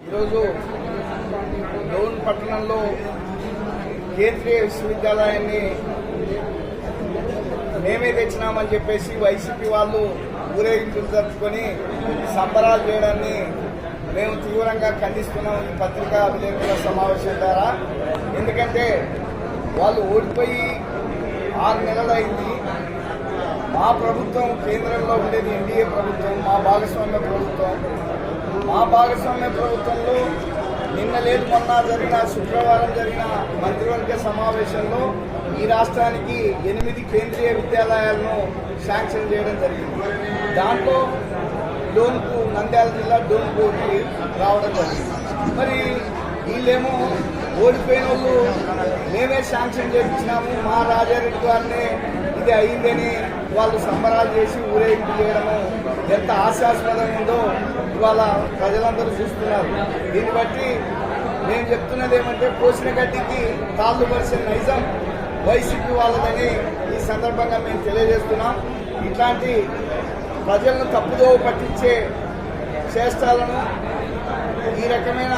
ఈరోజు డోన్ పట్టణంలో కేంద్రీయ విశ్వవిద్యాలయాన్ని మేమే తెచ్చినామని చెప్పేసి వైసీపీ వాళ్ళు ఊరేగింపులు జరుపుకొని సంబరాలు చేయడాన్ని మేము తీవ్రంగా ఖండిస్తున్నాం ఈ పత్రికా విలేకరుల సమావేశం ద్వారా. ఎందుకంటే వాళ్ళు ఓడిపోయి ఆరు నెలలు అయింది. మా ప్రభుత్వం కేంద్రంలో ఉండేది ఎన్డీఏ ప్రభుత్వం మా భాగస్వామ్య ప్రభుత్వం. మా భాగస్వామ్య ప్రభుత్వంలో నిన్న లేదు మొన్న జరిగిన శుక్రవారం జరిగిన మంత్రివర్గ సమావేశంలో ఈ రాష్ట్రానికి ఎనిమిది కేంద్రీయ విద్యాలయాలను శాంక్షన్ చేయడం జరిగింది. దాంట్లో డోన్కు నంద్యాల జిల్లా డోన్కు రావడం జరిగింది. మరి వీళ్ళేమో ఓడిపోయిన వాళ్ళు మేమే శాంక్షన్ చేయించినాము మా రాజారెడ్డి గారిని ఇది అయిందని వాళ్ళు సంబరాలు చేసి ఊరేగింపు చేయడము ఎంత హాస్యాస్పదంగా ఉందో ఇవాళ ప్రజలందరూ చూస్తున్నారు. దీన్ని బట్టి నేను చెప్తున్నది ఏమంటే కోసిన గడ్డికి తాళ్ళు పరిచిన నైజం. వైసీపీ వాళ్ళదని ఈ సందర్భంగా మేము తెలియజేస్తున్నాం. ఇట్లాంటి ప్రజలను తప్పుదోవ పట్టించే చేష్టాలను ఈ రకమైన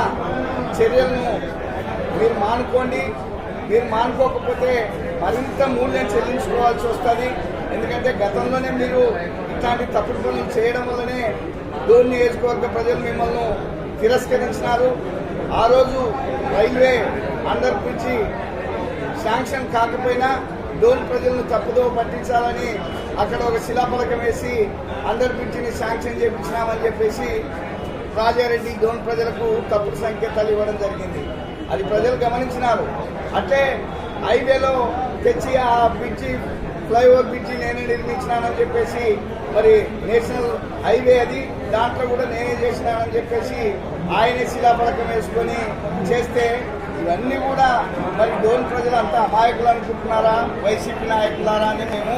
చర్యలను మీరు మానుకోండి. మీరు మానుకోకపోతే మరింత మూల్యం చెల్లించుకోవాల్సి వస్తుంది. ఎందుకంటే గతంలోనే మీరు ఇట్లాంటి తప్పుడు పనులు చేయడం వల్లనే డోన్ నియోజకవర్గ ప్రజలు మిమ్మల్ని తిరస్కరించినారు. ఆ రోజు రైల్వే అండర్ బ్రిడ్జి శాంక్షన్ కాకపోయినా డోన్ ప్రజలను తప్పుదో పట్టించాలని అక్కడ ఒక శిలాఫలకం వేసి అండర్ బ్రిడ్జిని శాంక్షన్ చేయించినామని చెప్పేసి రాజారెడ్డి డోన్ ప్రజలకు తప్పుడు సంకేతాలు ఇవ్వడం జరిగింది. అది ప్రజలు గమనించినారు. అంటే హైవేలో తెచ్చి ఆ బ్రిడ్జి ఫ్లైఓవర్ బ్రిడ్జి నేనే నిర్మించినానని చెప్పేసి మరి నేషనల్ హైవే అది దాంట్లో కూడా నేనే చేసినానని చెప్పేసి ఆయనే శిలాఫలకం వేసుకొని చేస్తే ఇవన్నీ కూడా మరి డోన్ ప్రజలు అంతా అమాయకులు అనుకుంటున్నారా? వైసీపీ నాయకులారా అని మేము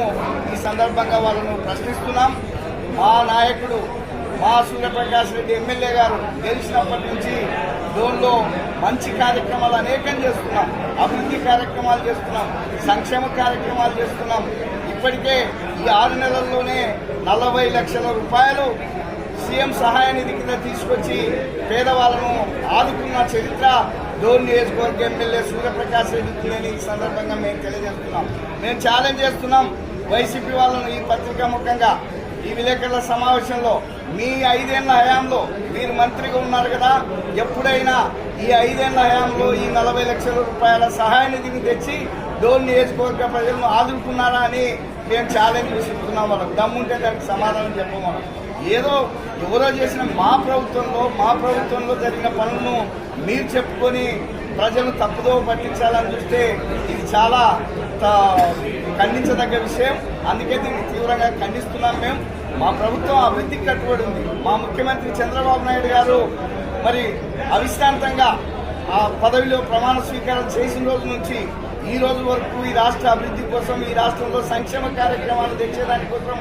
ఈ సందర్భంగా వాళ్ళను ప్రశ్నిస్తున్నాం. మా నాయకుడు మా సూర్యప్రకాష్ రెడ్డి ఎమ్మెల్యే గారు గెలిచినప్పటి నుంచి డోన్లో మంచి కార్యక్రమాలు అనేకం చేస్తున్నాం. అభివృద్ధి కార్యక్రమాలు చేస్తున్నాం. సంక్షేమ కార్యక్రమాలు చేస్తున్నాం. ఇప్పటికే ఈ ఆరు నెలల్లోనే నలభై లక్షల రూపాయలు సీఎం సహాయ నిధి కింద తీసుకొచ్చి పేదవాళ్ళను ఆదుకున్న చరిత్ర డోన్ నియోజకవర్గ ఎమ్మెల్యే సూర్యప్రకాష్ రెడ్డికి నేను ఈ సందర్భంగా మేము తెలియజేస్తున్నాం. మేము ఛాలెంజ్ చేస్తున్నాం వైసీపీ వాళ్ళను ఈ పత్రికా ముఖంగా. ఈ విలేకరుల సమావేశంలో మీ ఐదేళ్ళ హయాంలో మీరు మంత్రిగా ఉన్నారు కదా ఎప్పుడైనా ఈ ఐదేళ్ళ హయాంలో ఈ నలభై లక్షల రూపాయల సహాయ నిధిని తెచ్చి డోన్ నియోజకవర్గ ప్రజలను ఆదుకున్నారా అని మేము ఛాలెంజ్ విసురుతున్నాం వాళ్ళకి. దమ్ముంటే దానికి సమాధానం చెప్పమన్నాం ఏదో ఎవరో చేసిన మా ప్రభుత్వంలో మా ప్రభుత్వంలో జరిగిన పనులను మీరు చెప్పుకొని ప్రజలను తప్పుదో పట్టించాలని చూస్తే ఇది చాలా త- ఖండించదగ్గ విషయం. అందుకే దీన్ని తీవ్రంగా ఖండిస్తున్నాం మేము. మా ప్రభుత్వం అభివృద్ధికి కట్టుబడి ఉంది. మా ముఖ్యమంత్రి చంద్రబాబు నాయుడు గారు మరి అవిశ్రాంతంగా ఆ పదవిలో ప్రమాణ స్వీకారం చేసిన రోజు నుంచి ఈ రోజు వరకు ఈ రాష్ట్ర అభివృద్ధి కోసం ఈ రాష్ట్రంలో సంక్షేమ కార్యక్రమాలు తెచ్చేదాని కోసం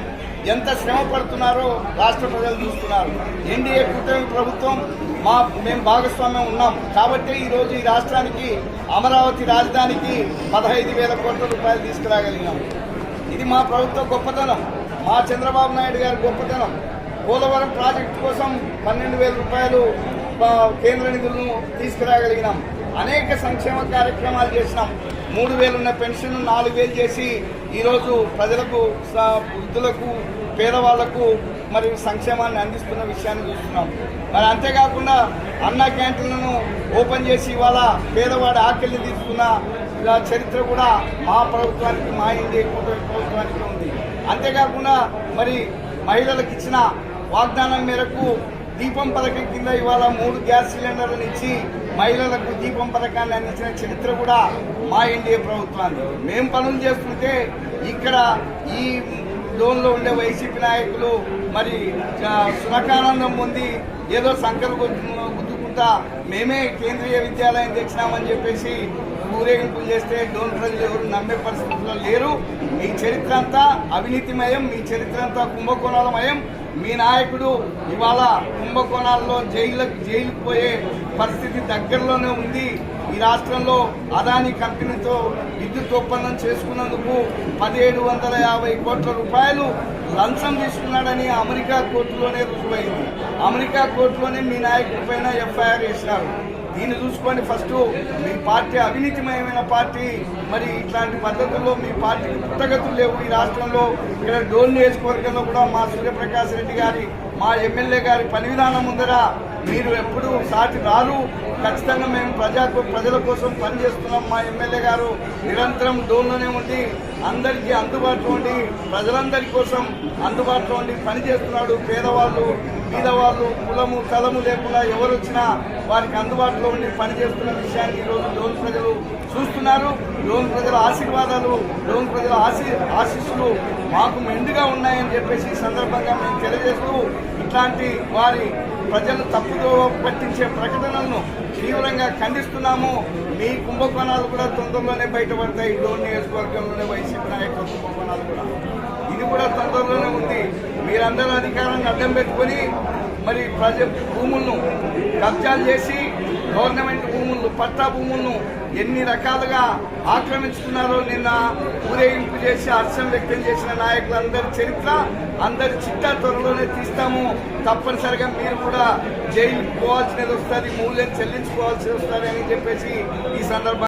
ఎంత శ్రమ పడుతున్నారో రాష్ట్ర ప్రజలు చూస్తున్నారు. ఎన్డీఏ కూటమి ప్రభుత్వం మా మేము భాగస్వామ్యం ఉన్నాం. కాబట్టి ఈరోజు ఈ రాష్ట్రానికి అమరావతి రాజధానికి పదహైదు వేల కోట్ల రూపాయలు తీసుకురాగలిగినాం ఇది మా ప్రభుత్వ గొప్పతనం. మా చంద్రబాబు నాయుడు గారి గొప్పతనం. పోలవరం ప్రాజెక్టు కోసం పన్నెండు వేల రూపాయలు కేంద్ర నిధులను తీసుకురాగలిగినాం. అనేక సంక్షేమ కార్యక్రమాలు చేసినాం. మూడు వేలు ఉన్న పెన్షన్ నాలుగు వేలు చేసి ఈరోజు ప్రజలకు వృద్ధులకు పేదవాళ్ళకు మరి సంక్షేమాన్ని అందిస్తున్న విషయాన్ని చూస్తున్నాం. మరి అంతేకాకుండా అన్న క్యాంటీన్లను ఓపెన్ చేసి ఇవాళ పేదవాడి ఆకలిని తీసుకున్న ఇలా చరిత్ర కూడా మా ప్రభుత్వానికి మా ఇండియా కూటమి ప్రభుత్వానికి ఉంది. అంతేకాకుండా మరి మహిళలకు ఇచ్చిన వాగ్దానం మేరకు దీపం పథకం కింద ఇవాళ మూడు గ్యాస్ సిలిండర్లను ఇచ్చి మహిళలకు దీపం పథకాన్ని అందించిన చరిత్ర కూడా మా ఎన్డీఏ ప్రభుత్వాన్ని మేము పనులు చేస్తుంటే ఇక్కడ ఈ లోన్లో ఉండే వైసీపీ నాయకులు మరి సునకానందం పొంది ఏదో సంకలు గుద్దుకుంటా మేమే కేంద్రీయ విద్యాలయం తెచ్చినామని చెప్పేసి ఊరేగింపులు చేస్తే డోన్ ప్రజలు ఎవరు నమ్మే పరిస్థితుల్లో లేరు. మీ చరిత్ర అంతా అవినీతిమయం మీ చరిత్ర అంతా కుంభకోణాలమయం. మీ నాయకుడు ఇవాళ కుంభకోణాల్లో జైలుకి జైలుకు పోయే పరిస్థితి దగ్గరలోనే ఉంది. ఈ రాష్ట్రంలో అదాని కంపెనీతో విద్యుత్ ఒప్పందం చేసుకున్నందుకు పదిహేడు వందల యాభై కోట్ల రూపాయలు లంచం తీసుకున్నాడని అమెరికా కోర్టులోనే రుజువైంది. అమెరికా కోర్టులోనే మీ నాయకుడి పైన ఎఫ్ఐఆర్ వేసినారు. దీన్ని చూసుకొని ఫస్ట్ మీ పార్టీ అవినీతిమయమైన పార్టీ మరి ఇట్లాంటి పద్ధతుల్లో మీ పార్టీకి పుట్టగతులు లేవు ఈ రాష్ట్రంలో. ఇక్కడ డోల్ నియోజకవర్గంలో కూడా మా సూర్యప్రకాష్ రెడ్డి గారి మా ఎమ్మెల్యే గారి పని విధానం ఉందరా మీరు ఎప్పుడు సాటి రారు. ఖచ్చితంగా మేము ప్రజా ప్రజల కోసం పనిచేస్తున్నాం. మా ఎమ్మెల్యే గారు నిరంతరం డోన్లోనే ఉండి అందరికీ అందుబాటులో ఉండి ప్రజలందరి కోసం అందుబాటులో ఉండి పనిచేస్తున్నాడు. పేదవాళ్ళు బీదవాళ్ళు కులము తలము లేకుండా ఎవరు వచ్చినా వారికి అందుబాటులో ఉండి పనిచేస్తున్న విషయాన్ని ఈరోజు లోన్ ప్రజలు చూస్తున్నారు. లోన్ ప్రజల ఆశీర్వాదాలు లోన్ ప్రజల ఆశీ ఆశీస్సులు మాకు మెండుగా ఉన్నాయని చెప్పేసి సందర్భంగా మేము తెలియజేస్తూ ఇట్లాంటి వారి ప్రజలు తప్పుదోవ పట్టించే ప్రకటనలను తీవ్రంగా ఖండిస్తున్నాము. మీ కుంభకోణాలు కూడా తొందరలోనే బయటపడతాయి. డోన్ నియోజకవర్గంలోనే వైసీపీ నాయకుల కుంభకోణాలు కూడా. ఇది కూడా తొందరలోనే ఉంది. మీరందరూ అధికారాన్ని అడ్డం పెట్టుకొని మరి ప్రజ భూములను కబ్జాలు చేసి గవర్నమెంట్ భూములను పట్టా భూములను ఎన్ని రకాలుగా ఆక్రమించుకున్నారో నిన్న ఊరేగింపు చేసి హర్షం వ్యక్తం చేసిన నాయకులందరి చరిత్ర అందరి చిట్టా త్వరలోనే తీస్తాము. తప్పనిసరిగా మీరు కూడా జైలు పోవాల్సినది వస్తుంది మూల్యం చెల్లించుకోవాల్సి వస్తుంది అని చెప్పేసి ఈ సందర్భంగా